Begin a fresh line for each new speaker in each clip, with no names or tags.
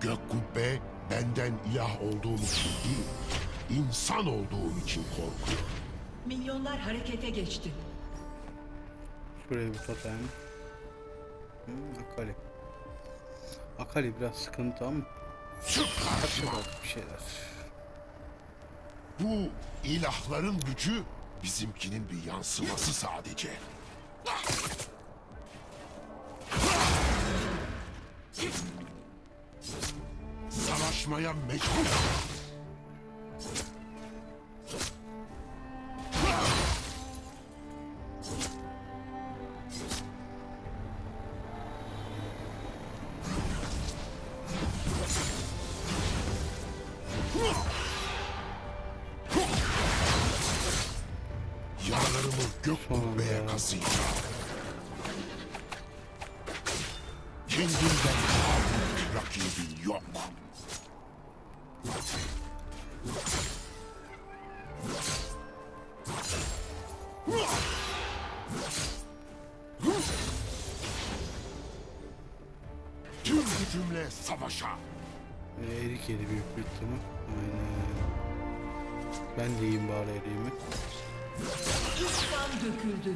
Gök kubbe benden ilah olduğum için değil, insan olduğum için korkuyor.
Milyonlar harekete geçti.
Şuraya bir totem. Hmm, Akali. Akali biraz sıkıntı ama
Çık karşıma.
bir şeyler.
Bu ilahların gücü bizimkinin bir yansıması sadece. Savaşmaya mecbur. Yaralarımı gök kubbeye kazıyacağım. Kendimden daha büyük rakibin yok.
Bir ihtimal. Aynen. Ben de yiyeyim bari eriğimi.
Döküldü.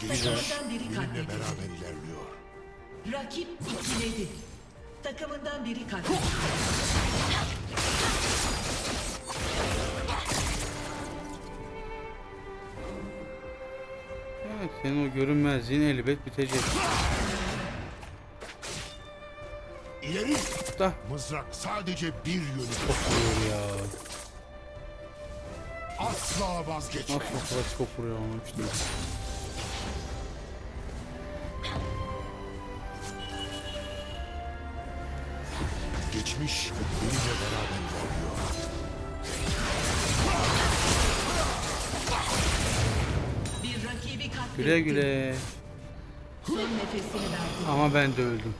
Gençler
Takımından biri
benimle
katledildi.
beraber ilerliyor.
Rakip ikiledi. Takımından biri katledildi.
Evet, senin o görünmezliğin elbet bitecek.
İleri!
Da
Mızrak sadece bir yönü.
çok vuruyor ya.
Asla vazgeçme.
Nasıl kadar çok vuruyor anlamış değilim.
Geçmiş benimle beraber ilerliyor.
Bir rakibi katletti.
Güle güle.
Son nefesini verdi.
Ama ben de öldüm.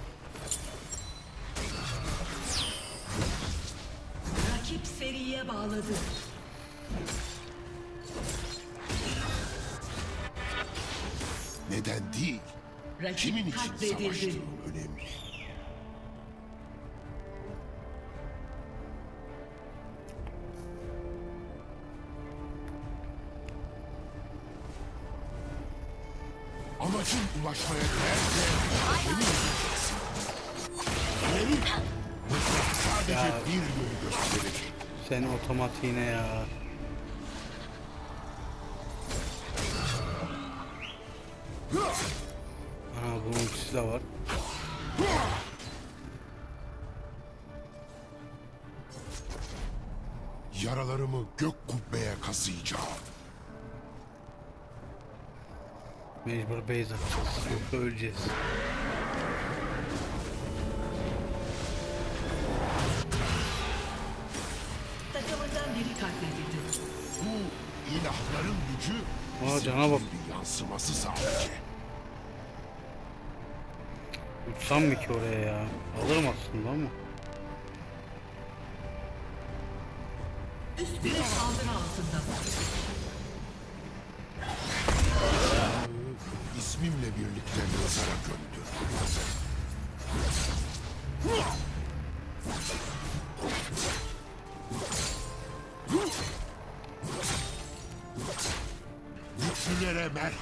Bağladı.
Neden değil?
Rakip
Kimin için
katledildi.
savaştığım önemli. Amacın ulaşmaya değerse emin olacaksın. İleri! Mızrak sadece bir yönü gösterir.
Sen otomatiğine ya. Ana bunun ultisi de var.
Yaralarımı gök kubbeye kazıyacağım.
Mecbur base atacağız. Yoksa öleceğiz.
İlahların gücü
Aa, cana bak.
bir yansıması sadece.
Uçsam mı ki oraya ya? Alırım aslında ama.
Üst bir saldırı altında.
İsmimle birlikte mezara gömdü.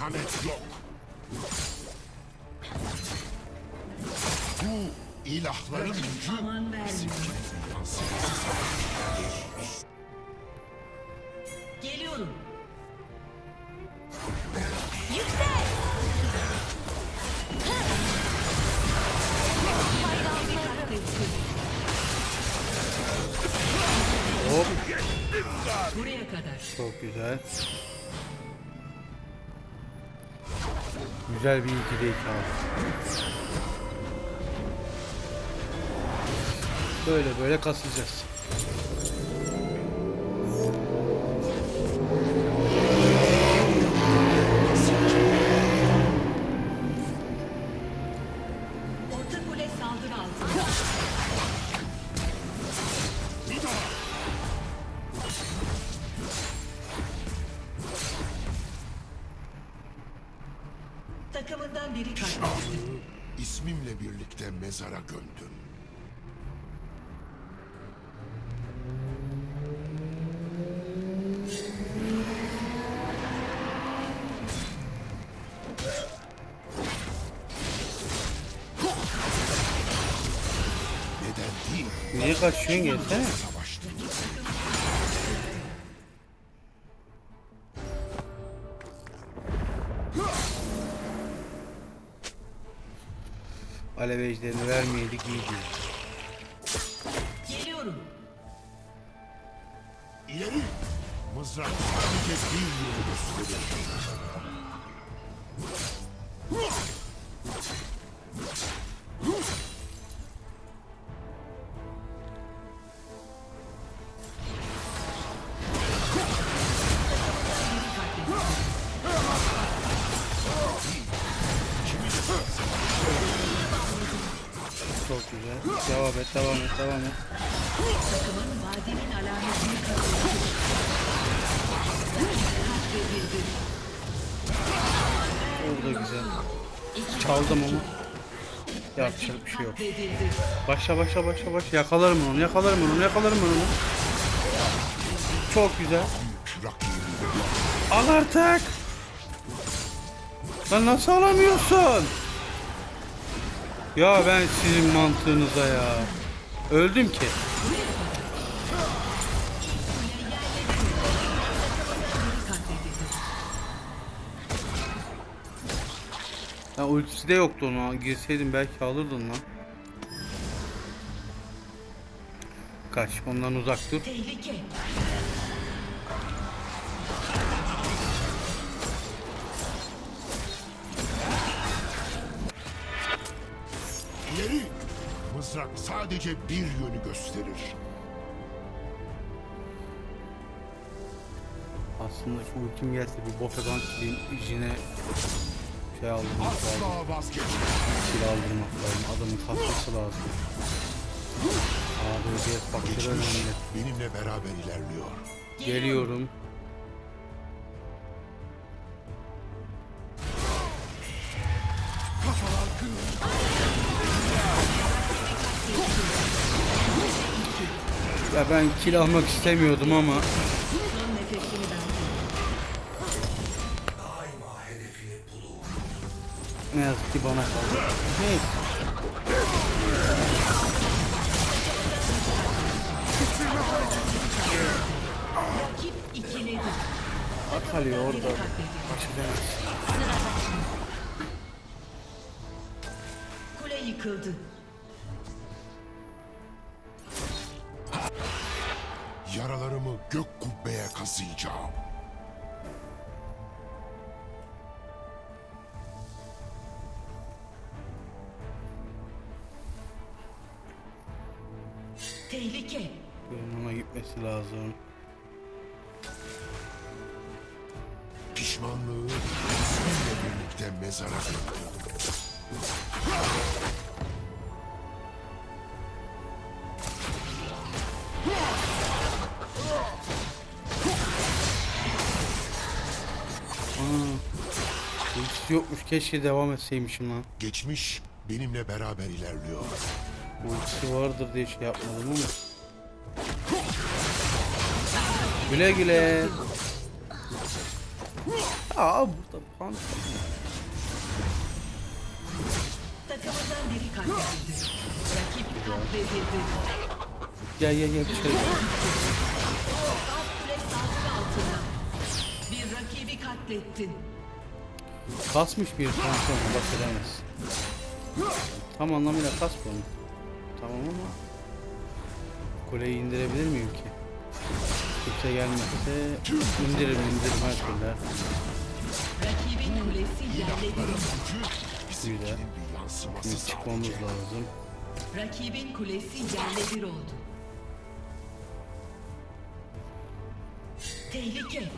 Merhamet yok. Bu ilahların gücü sadece.
Geliyorum. Yüksel!
Hop.
Buraya kadar.
Çok güzel. Güzel bir ikili iki. Böyle böyle kasacağız.
Orta kule saldırı altında. Düşmanları katlettim.
İsmimle birlikte mezara gömdüm.
Niye kaçıyorsun gelsene? Alev ejderini vermeyeydik iyiydi.
Geliyorum.
İleri. Mızrak sadece bir yolu
et, devam et, devam et. Orada güzel. Çaldım ama. Yapacak bir şey yok. Başla başla başla başla. Yakalarım onu, yakalarım onu, yakalarım onu. Çok güzel. Al artık. Lan nasıl alamıyorsun? Ya ben sizin mantığınıza ya. Öldüm ki. Ya ultisi de yoktu ona. Girseydim belki alırdın lan. Kaç. Ondan uzak dur.
Tehlike.
Mızrak sadece bir yönü gösterir.
Aslında şu ultim gelse bir Bofegan kilin içine şey aldırmak.
Asla vazgeçme.
Silah aldırmak lazım. Adamın kasması lazım. Abi faktörü
Geçmiş
önemli.
benimle beraber ilerliyor.
Geliyorum.
Kafalar kırılır.
Ya ben kill almak istemiyordum ama ne yazık ki bana kaldı. Neyse.
İkiledi.
Akali orada. Başlayalım.
Kule yıkıldı.
Kazıyacağım.
Tehlike.
Benim ona gitmesi lazım.
Pişmanlığı seninle birlikte mezara gömdüm.
Ultisi yokmuş. Keşke devam etseymişim lan.
Geçmiş benimle beraber ilerliyor.
Ultisi vardır diye şey yapmadım ama. Güle güle. Aa burada pan.
Takımından biri katledildi. Rakip katledildi.
Gel gel gel bir şey.
Bir rakibi katlettin.
Kasmış bir kanka bak edemez. Tam anlamıyla kasmıyor mu? Tamam ama kuleyi indirebilir miyim ki? Kimse gelmezse indiririm indiririm her türlü.
Rakibin kulesi yerle bir oldu.
Çıkmamız lazım.
Rakibin kulesi yerle bir oldu. Tehlike.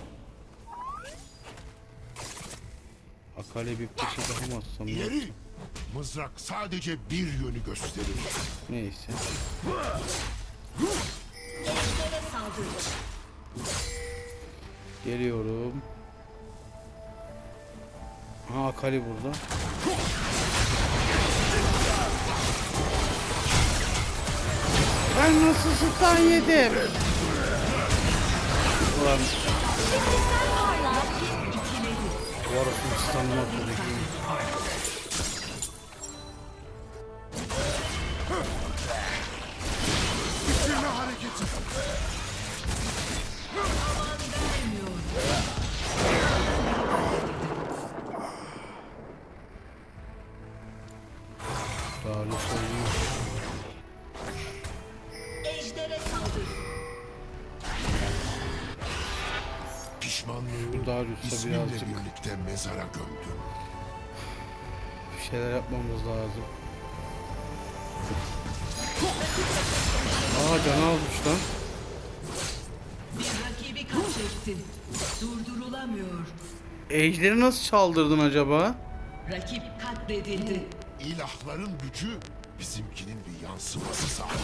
Akale bir kuşu daha mı atsam ya?
İleri. Mızrak sadece bir yönü gösterir.
Neyse. Geliyorum. Ha Akali burada. Ben nasıl stun yedim? Ulan. Doğrusunu
İstanbul'a koyduk. Katlettin. Durdurulamıyor.
Ejderi nasıl çaldırdın acaba?
Rakip katledildi.
İlahların gücü bizimkinin bir yansıması sadece.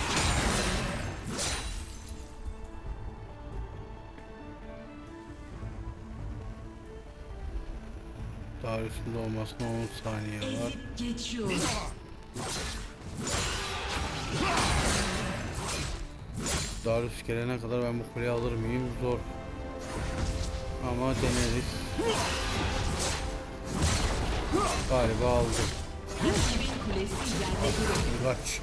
Daha üstünde olmasına 10 saniye var.
Ezip geçiyor.
Darius gelene kadar ben bu kuleyi alır mıyım? Zor. Ama deneriz. Galiba
oldu.
Kaç.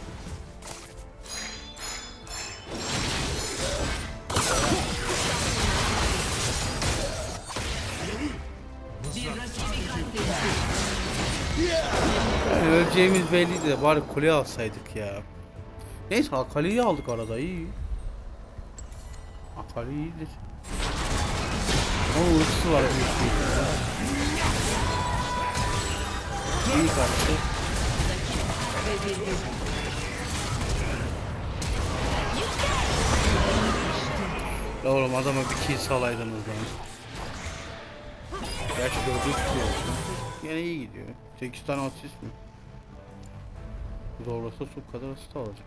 Yani öleceğimiz belliydi de bari kuleyi alsaydık ya. Neyse Akali'yi aldık arada iyi. Akali iyidir. Onun ultisi var büyük ihtimalle. İyi kaçtı. Ya oğlum adama bir kill salaydınız lan. Gerçi dördü tutuyor. Yine iyi gidiyor. 8 tane asist mi? Zorlasa su kadar asist alacak.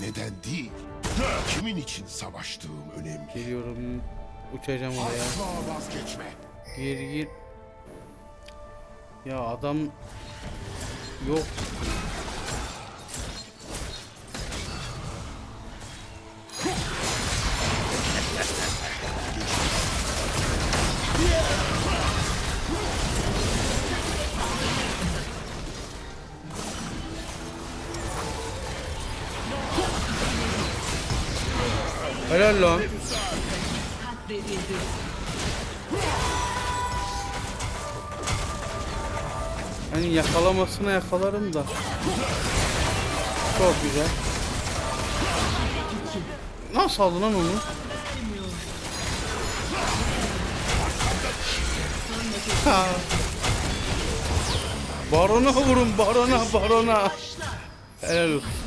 Neden değil, kimin için savaştığım önemli.
Geliyorum. Uçacağım oraya.
Asla vazgeçme.
Gir gir. Ya adam yok. Helal lan. Hani yakalamasına yakalarım da. Çok güzel. Nasıl aldın lan onu? Ha. Barona vurun barona barona. Helal olsun.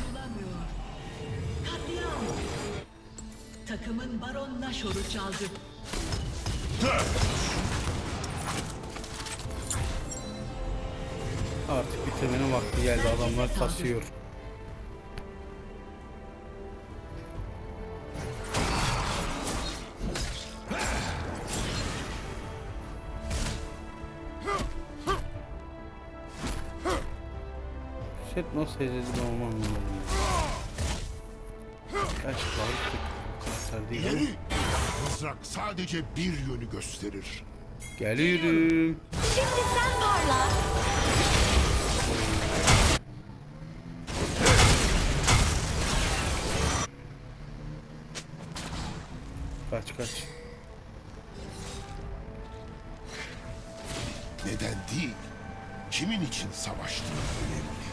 Çaldı.
Artık bitirmenin vakti geldi adamlar kasıyor. Set nasıl ezildi olmam anlamadım.
Mızrak sadece bir yönü gösterir.
Geliyorum.
Şimdi sen parla.
Kaç kaç.
Neden değil, kimin için savaştığım önemli.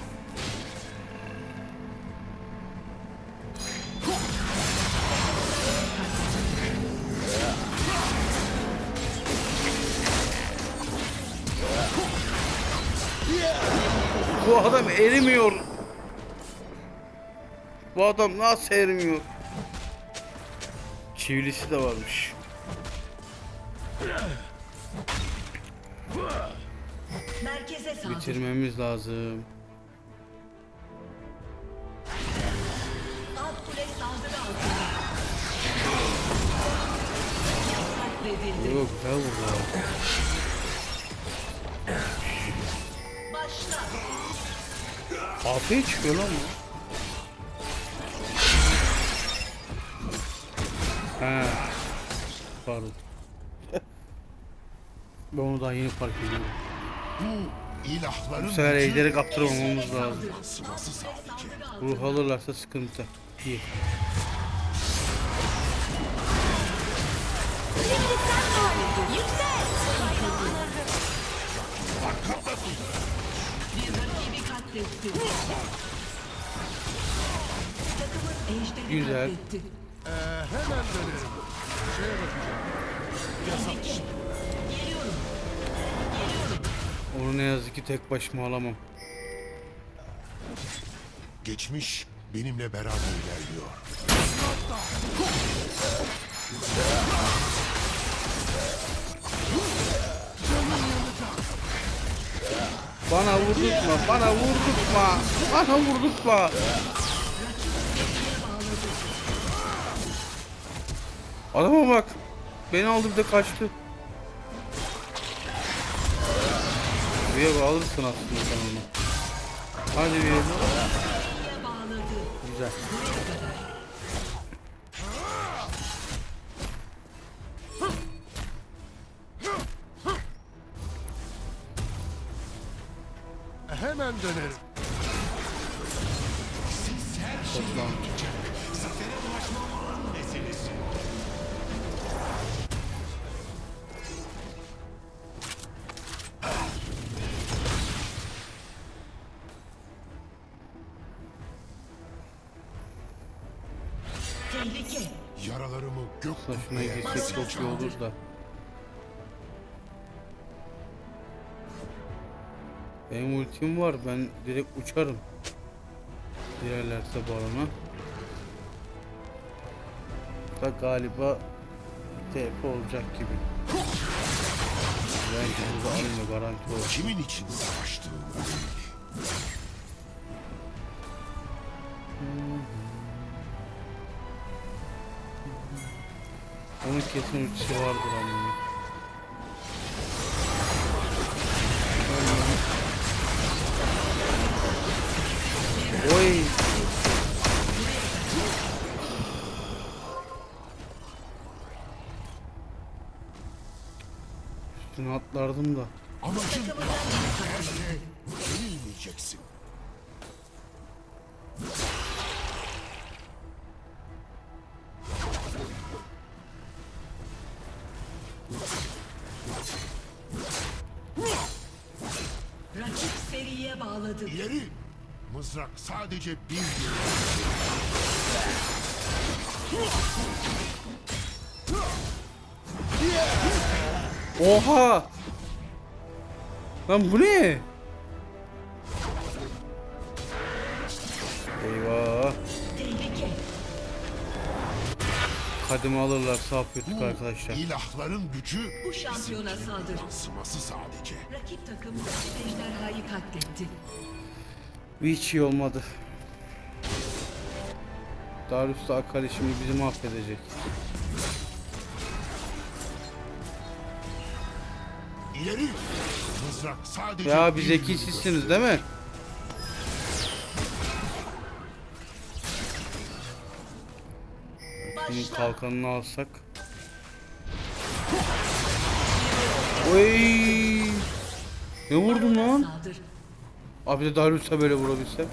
Adam erimiyor. Bu adam nasıl erimiyor? Çivilisi de varmış.
Merkeze saldır.
Bitirmemiz lazım.
Alt kule saldırı altında.
Yok güzel vurdu. Afiyet çıkıyor lan bu. He. Pardon. ben onu daha yeni fark ediyorum.
Bu ilahların
Bu sefer ejderi kaptırmamamız lazım. Ruh alırlarsa sıkıntı. İyi.
Şimdi
Güzel.
Ee, hemen dönerim. Şeye bakacağım. Yasak.
Geliyorum.
Onu ne yazık ki tek başıma alamam.
Geçmiş benimle beraber ilerliyor.
Bana vurdurtma, bana vurdurtma, bana vurdurtma. Adama bak. Beni aldı bir de kaçtı. Buraya alırsın aslında sen onu. Hadi
bağladı?
Güzel.
Yaralarımı gök kubbeyle
girsek çok iyi olur da. Benim ultim var. Ben direkt uçarım. Girerlerse balona. Da galiba TP olacak gibi. Bence burada alınma garanti olur.
Kimin için savaştığım
kesin ultisi vardır ama. Oy. Üstüne atlardım da.
Amacın her şeye yenilmeyeceksin. Mızrak sadece bir.
Oha! Lan bu ne? Eyvah. Kademe alırlar sağ yapıyorduk arkadaşlar.
İlahların gücü
Bu şampiyona saldır.
yansıması sadece.
Rakip takım ejderhayı katletti.
Hiç iyi olmadı. Darius da Akali şimdi bizi mahvedecek.
İleri. Mızrak sadece
Ya
bir
biz zeki sizsiniz değil mi? Şimdi
Başla.
kalkanını alsak. Oy! Ne vurdum lan? Abi de Darius'a böyle vurabilsem.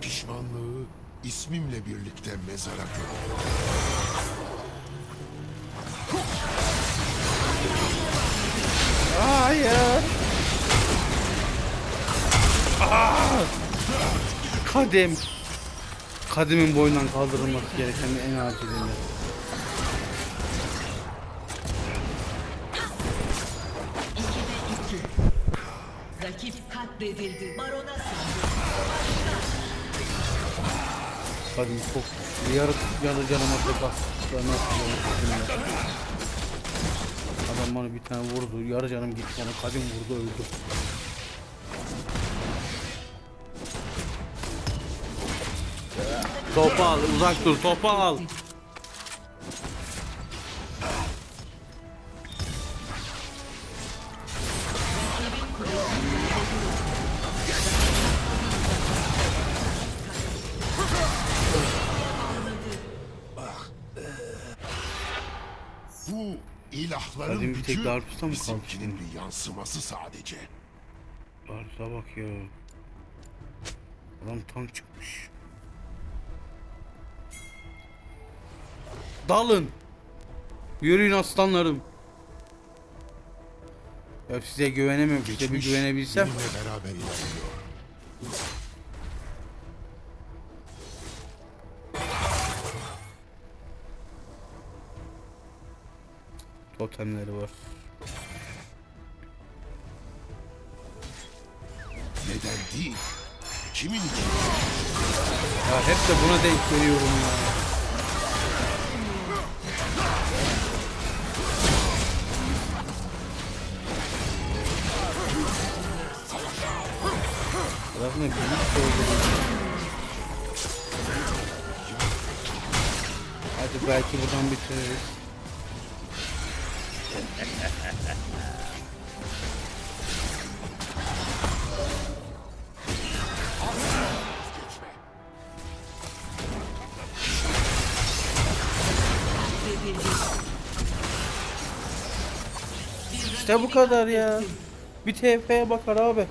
Pişmanlığı ismimle birlikte mezara göm.
Hayır. Aa! Kadem. Kademin boyundan kaldırılması gereken en acilinde.
İkide Rakip katledildi. Barona saldır.
Kadın çok yaratık yanı canıma tek attıklar nasıl Adam bana bir tane vurdu. Yarı canım gitti. Bana kadın vurdu öldü. Topu al. Uzak dur. Topu al. Tek Darkus'ta mı şimdi?
bir yansıması sadece.
Arsa bak ya. Adam tank çıkmış. Dalın. Yürüyün aslanlarım. Ya size güvenemiyorum. Size bir güvenebilsem.
benimle beraber ilerliyor.
Totemleri var.
Neden değil? Kimin için?
Ya hep de buna denk geliyorum ya. Tarafına büyük doldurun. Hadi belki buradan bitiririz. İşte bu kadar ya. Bir TF'ye bakar abi.